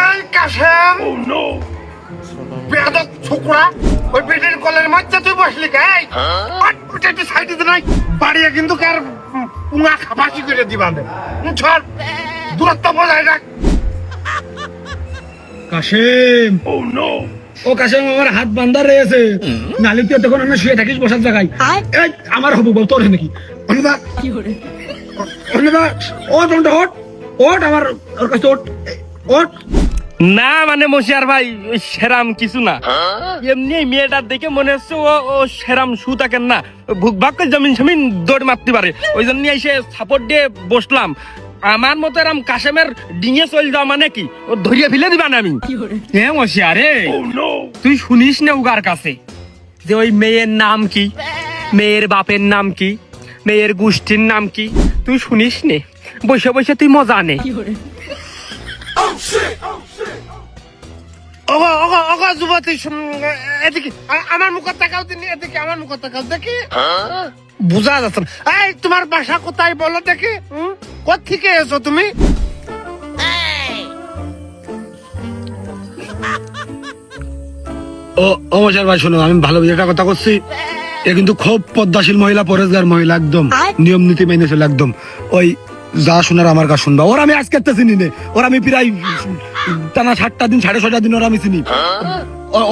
এই কাশেম। বেয়াদব ছোকরা ওই পেটের কলের মধ্যে তুই বসলি গাই একটু সাইডে দে নাই বাড়িয়ে কিন্তু কার পুঙা খাবাসি করে দিবা দিবানে ছড় দূরত্ব বজায় রাখ। কাশেম। ও কাশেম আমার হাত বান্ধা রয়েছে নালি তুই তখন আমি শুয়ে থাকিস বসার জায়গায়। এই আমার হবু বল তোর নাকি অনুদা। অনুদা ও তোমটা ওট ওট আমার ওর কাছে ওট ওট না মানে মশিয়ার ভাই ওই সেরাম কিছু না। এমনি মেয়েটার দেখে মনে হচ্ছে ও ও সেরাম শু থাকেন না। ভুক ভাগ করে জমিন জমিন দৌড় মারতে পারে। ওই জন্য এসে সাপোর্ট দিয়ে বসলাম। আমার মতো এরম কাশেমের ডিঙে চল যাওয়া মানে কি? ও ধরিয়ে ফেলে দিবা না আমি? হ্যাঁ মশিয়া রে। তুই শুনিস না উগার কাছে যে ওই মেয়ের নাম কি? মেয়ের বাপের নাম কি? মেয়ের গোষ্ঠীর নাম কি? তুই শুনিস নে? বসে বসে তুই মজা নে। ওগো ওগো ওগো যুবতী শুন- এদিকে আমার মুখ তাকাও তিনি এদিকে আমার মুখ তাকাও দেখি। বুঝা যাচ্ছে না। এই তোমার বাসা কোথায় বলো দেখি থেকে এসো তুমি? ও ভাই শোনো আমি ভালো একটা কথা করছি। এ কিন্তু খুব পদ্মাশীল মহিলা পরেশগার মহিলা একদম। নিয়ম নীতি মেনে চলে একদম। ওই যা শোনার আমার কাছে শুনবা। ওর আমি আজকে একটা চিনি নে। ওর আমি প্রায় টানা সাতটা দিন সাড়ে ছটা দিন ওর আমি চিনি।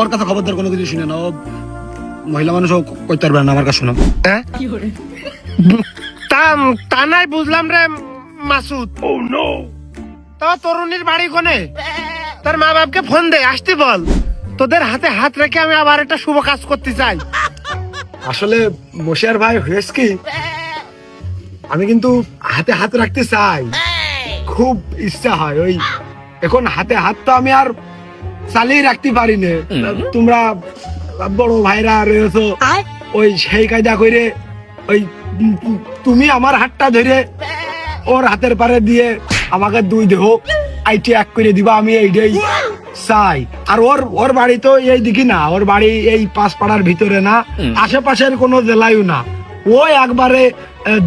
ওর কাছে খবরদার কোনো কিছু শুনে না। ও মহিলা মানুষও কইতে পারবে না আমার কাছে শোনো হ্যাঁ? তা তা নাই বুঝলাম রে। মাসুদ। ও নো তা তরুণীর বাড়ি কোনে? তার মা বাপকে ফোন দে আসতে বল। তোদের হাতে হাত রেখে আমি আবার একটা শুভ কাজ করতে চাই। আসলে মশিয়ার ভাই হয়েছে কি? আমি কিন্তু হাতে হাত রাখতে চাই। খুব ইচ্ছা হয় ওই। এখন হাতে হাত তো আমি আর চালিয়ে রাখতে পারি না। তোমরা বড় ভাইরা রয়েছো ওই সেই কায়দা করে ওই তুমি আমার হাতটা ধরে ওর হাতের পারে দিয়ে আমাকে দুই দেহ আইটি এক করে দিবা আমি এইটাই চাই। আর ওর ওর বাড়ি তো এই দিকে না ওর বাড়ি এই পাঁচ পাড়ার ভিতরে না আশেপাশের কোনো জেলায়ও না। ও একবারে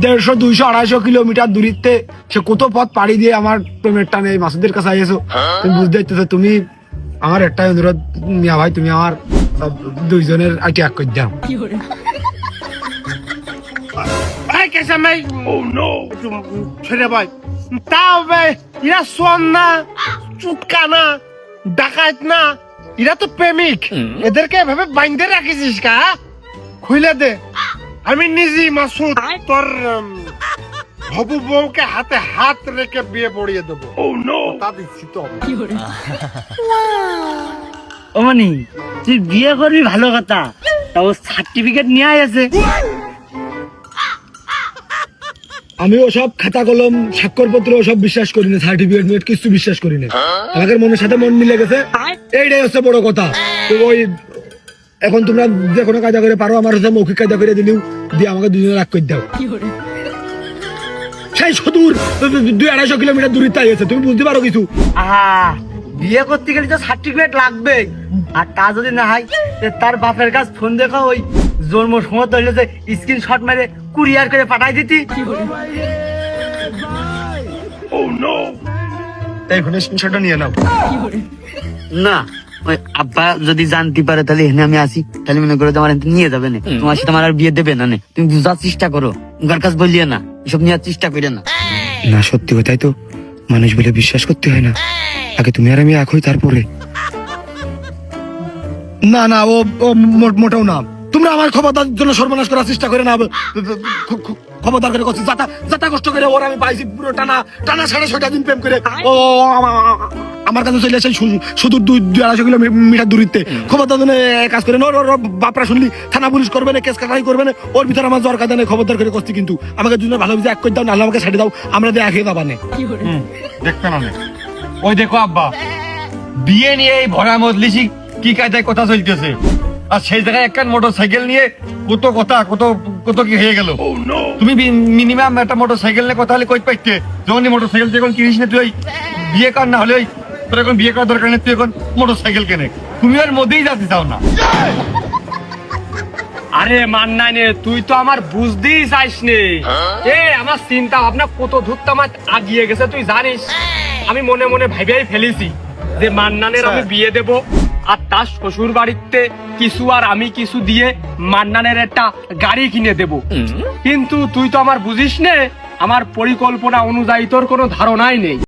দেড়শো দুইশো আড়াইশো কিলোমিটার দূরিত্বে সে কত পথ পাড়ি দিয়ে আমার প্রেমের টানে এই মাসুদের কাছে আইসো তুমি বুঝতে পারতেছো তুমি আমার একটাই অনুরোধ মিয়া ভাই তুমি আমার দুইজনের আইটি এক করে দাও। কেসা ভাই ও নো ছেড়ে ভাই। এরা সোন না চুটকা না ডাকাত না এরা তো প্রেমিক। এদেরকে এভাবে বাইন্ধে রাখিস কা? খুলে দে। আমি নিজে মাসুদ তোর হবু বউকে হাতে হাত রেখে বিয়ে পড়িয়ে দেবো। ও নো তা দিচ্ছি তো। অমনি তুই বিয়ে করবি ভালো কথা। তা ও সার্টিফিকেট নিয়ে আছে। আমি ওসব খাতা কলম স্বাক্ষরপত্র ওসব বিশ্বাস করি না সার্টিফিকেট মিট কিছু বিশ্বাস করি না। আমাদের মনের সাথে মন মিলে গেছে। এইটাই হচ্ছে বড় কথা। তো ওই এখন তোমরা যে কোনো কায়দা করে পারো আমার হচ্ছে মৌখিক কায়দা করে দিলেও দিয়ে আমাকে দুজনে রাগ করে দাও। সেই সুদূর দুই আড়াইশো কিলোমিটার দূরে তাই আছে তুমি বুঝতে পারো কিছু? আহা বিয়ে করতে গেলে তো সার্টিফিকেট লাগবে আর তা যদি না হয় তার বাপের কাছে ফোন দেখো ওই জন্ম সময় হইলে যে স্ক্রিনশট মেরে কুরিয়ার করে পাঠাই দিতি। তাই ফোনের স্ক্রিনশটটা নিয়ে নাও। না ওই আব্বা যদি জানতে পারে তাহলে এখানে আমি আসি তাহলে মনে করে তোমার এখানে নিয়ে যাবে না। তোমার সাথে আমার আর বিয়ে দেবে না তুমি বুঝার চেষ্টা করো। উগার কাছে বলিয়ে না। এসব নেওয়ার চেষ্টা করে না। না সত্যি কথাই তো। মানুষ বলে বিশ্বাস করতে হয় না। আগে তুমি আর আমি এক হই তারপরে। না না ও মোটেও না। তোমরা আমার খবরদার জন্য সর্বনাশ করার চেষ্টা করে না খ- করে করছি। যাতা যাতা কষ্ট করে ওর আমি পাইছি পুরো টানা টানা সাড়ে ছয়টা দিন প্রেম করে। ও আমার কাছে চলে আসে শুধু দুই দুই আড়াইশো কিলোমিটার দূরিত্বে। খবরদার জন্য কাজ করে না। ওর- বাপরা শুনলি থানা পুলিশ করবে না কেস কাটাই করবে না। ওর ভিতরে আমার জ্বর কাঁদে খবরদার করে করছি কিন্তু। আমাকে দুজনে ভালো বুঝে এক করে দাও নাহলে আমাকে ছেড়ে দাও। আমরা দিয়ে একে যাবা না দেখতে না ওই দেখো আব্বা বিয়ে নিয়ে এই ভরা মজলিসি কি কায়দায় কথা চলতেছে? আর সেই জায়গায় একটা মোটর সাইকেল নিয়ে কত কথা কত কত কি হয়ে গেল। তুমি মিনিমাম একটা মোটর সাইকেল নিয়ে কথা হলে কই পাইতে? যখন মোটর সাইকেল যখন কিনিস না তুই ওই বিয়ে কর না হলে ওই তোর এখন বিয়ে করার দরকার নেই তুই এখন মোটর সাইকেল কেনে। তুমি আর মধ্যেই যেতে চাও না। আরে মান্না নে তুই তো আমার বুঝতেই চাইস নে। এ আমার চিন্তা ভাবনা কত ধূর্ত আমার আগিয়ে গেছে তুই জানিস? আমি মনে মনে ভাইবেই ফেলেছি যে মান্নানের আমি বিয়ে দেব। আর তার শ্বশুর বাড়িতে কিছু আর আমি কিছু দিয়ে মান্নানের একটা গাড়ি কিনে দেব। কিন্তু তুই তো আমার বুঝিস নে আমার পরিকল্পনা অনুযায়ী তোর কোনো ধারণাই নেই।